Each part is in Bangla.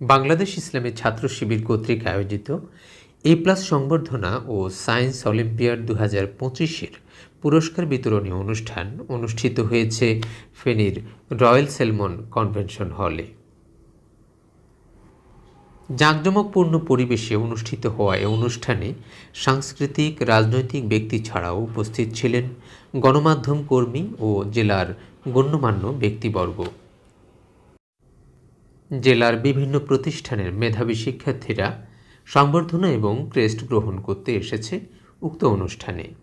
বাংলাদেশ ইসলামী ছাত্র শিবির কর্তৃক আয়োজিত এ প্লাস সংবর্ধনা ও সায়েন্স অলিম্পিয়াড দু হাজার পঁচিশের পুরস্কার বিতরণী অনুষ্ঠান অনুষ্ঠিত হয়েছে ফেনীর রয়্যাল সেলমন কনভেনশন হলে। জাঁকজমকপূর্ণ পরিবেশে অনুষ্ঠিত হওয়া এ অনুষ্ঠানে সাংস্কৃতিক, রাজনৈতিক ব্যক্তি ছাড়াও উপস্থিত ছিলেন গণমাধ্যম কর্মী ও জেলার গণ্যমান্য ব্যক্তিবর্গ। জেলার বিভিন্ন প্রতিষ্ঠানের মেধাবী শিক্ষার্থীরা সংবর্ধনা এবং ক্রেস্ট গ্রহণ করতে এসেছে উক্ত অনুষ্ঠানে।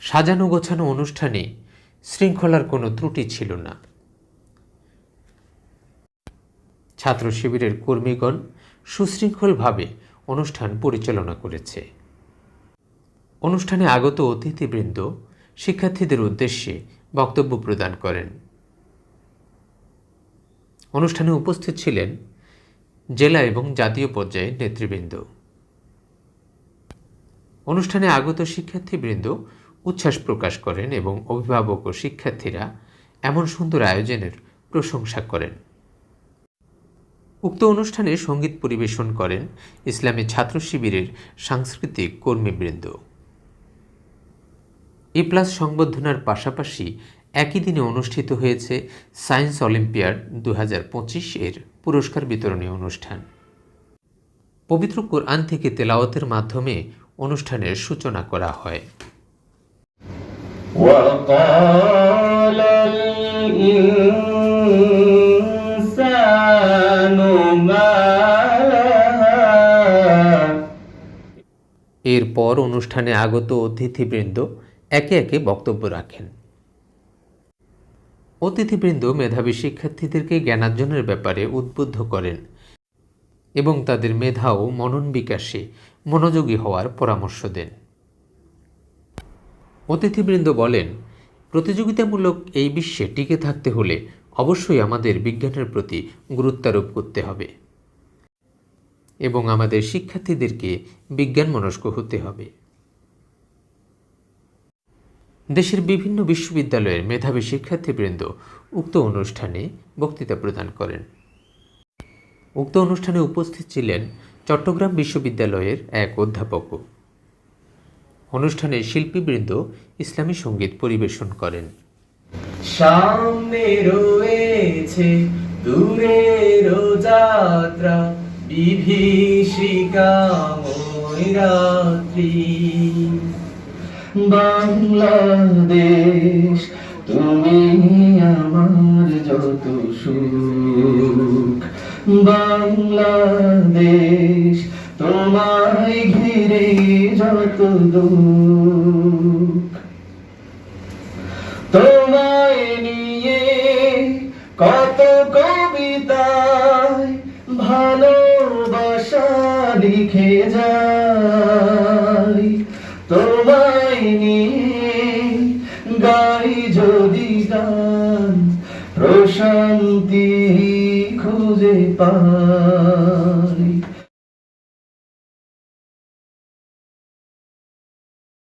সাজানো গোছানো অনুষ্ঠানে শৃঙ্খলার কোনো ত্রুটি ছিল না। ছাত্র শিবিরের কর্মীগণ সুশৃঙ্খলভাবে অনুষ্ঠান পরিচালনা করেছে। অনুষ্ঠানে আগত অতিথিবৃন্দ শিক্ষার্থীদের উদ্দেশ্যে বক্তব্য প্রদান করেন। অনুষ্ঠানে উপস্থিত ছিলেন জেলা এবং জাতীয় পর্যায়ের নেতৃবৃন্দ। অনুষ্ঠানে আগত শিক্ষার্থীবৃন্দ উচ্ছ্বাস প্রকাশ করেন এবং অভিভাবক ও শিক্ষার্থীরা এমন সুন্দর আয়োজনের প্রশংসা করেন। উক্ত অনুষ্ঠানে সংগীত পরিবেশন করেন ইসলামী ছাত্র শিবিরের সাংস্কৃতিক কর্মীবৃন্দ। এ প্লাস সংবর্ধনার পাশাপাশি একই দিনে অনুষ্ঠিত হয়েছে সায়েন্স অলিম্পিয়াড দু এর পুরস্কার বিতরণী অনুষ্ঠান পবিত্র কোরআন থেকে তেলাওয়াতের মাধ্যমে অনুষ্ঠানের সূচনা করা হয় وقال الإنسان ما لها এরপর অনুষ্ঠানে আগত অতিথিবৃন্দ একে একে বক্তব্য রাখেন অতিথিবৃন্দ মেধাবী শিক্ষার্থীদেরকে জ্ঞানার্জনের ব্যাপারে উদ্বুদ্ধ করেন এবং তাদের মেধা ও মনন বিকাশে মনোযোগী হওয়ার পরামর্শ দেন। অতিথিবৃন্দ বলেন, প্রতিযোগিতামূলক এই বিশ্বে টিকে থাকতে হলে অবশ্যই আমাদের বিজ্ঞানের প্রতি গুরুত্বারোপ করতে হবে এবং আমাদের শিক্ষার্থীদেরকে বিজ্ঞান মনস্ক হতে হবে। দেশের বিভিন্ন বিশ্ববিদ্যালয়ের মেধাবী শিক্ষার্থীবৃন্দ উক্ত অনুষ্ঠানে বক্তৃতা প্রদান করেন। উক্ত অনুষ্ঠানে উপস্থিত ছিলেন চট্টগ্রাম বিশ্ববিদ্যালয়ের এক অধ্যাপকও অনুষ্ঠানে শিল্পীবৃন্দ ইসলামী সংগীত পরিবেশন করেন। সামনে রয়েছে বাংলাদেশ, তুমি আমার যত সুখ। বাংলাদেশ, তোমায় ঘিরে যত দুঃখ। তোমায় নিয়ে কত কবিতায় ভালোবাসা লিখে যাই গান প্রশান্তি খুঁজে পাই।